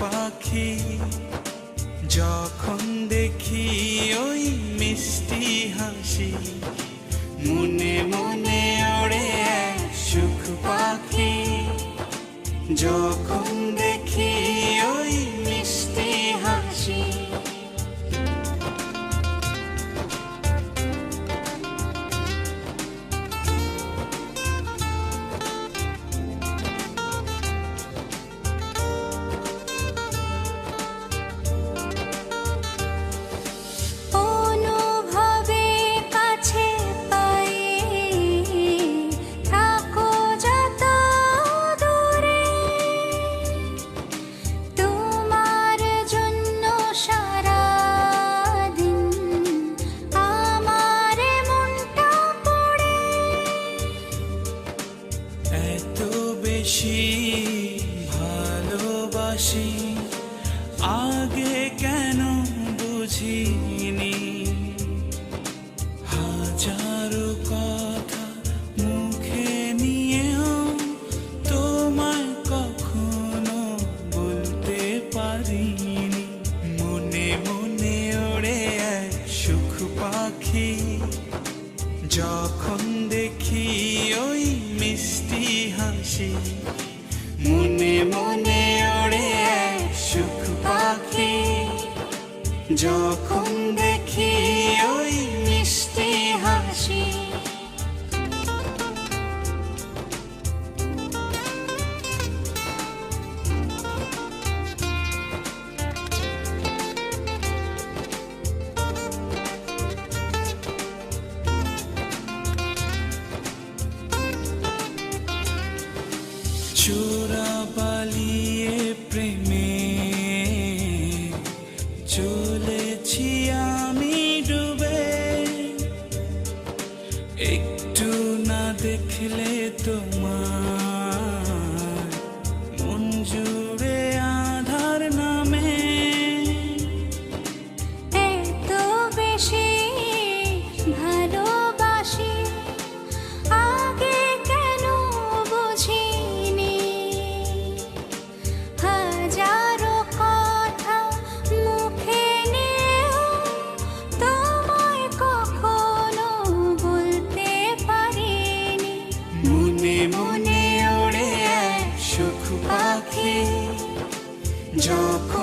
পাখি যখন দেখি ওই মিষ্টি হাসি মনে মনে ওড়ে সুখ পাখি। যখন দেখি ভালোবাসি আগে কেন বুঝিনি? হাজারো কথা মুখে নিয়েও তোমায় কখনো বলতে পারিনি। মনে মনে ওড়ে এক সুখ পাখি, যখন দেখি ওই মিষ্টি হাসি, মনে মনে যখন দেখি ওই মিষ্টি হাসি চোরা একটু না দেখলে তোমার ওড়ে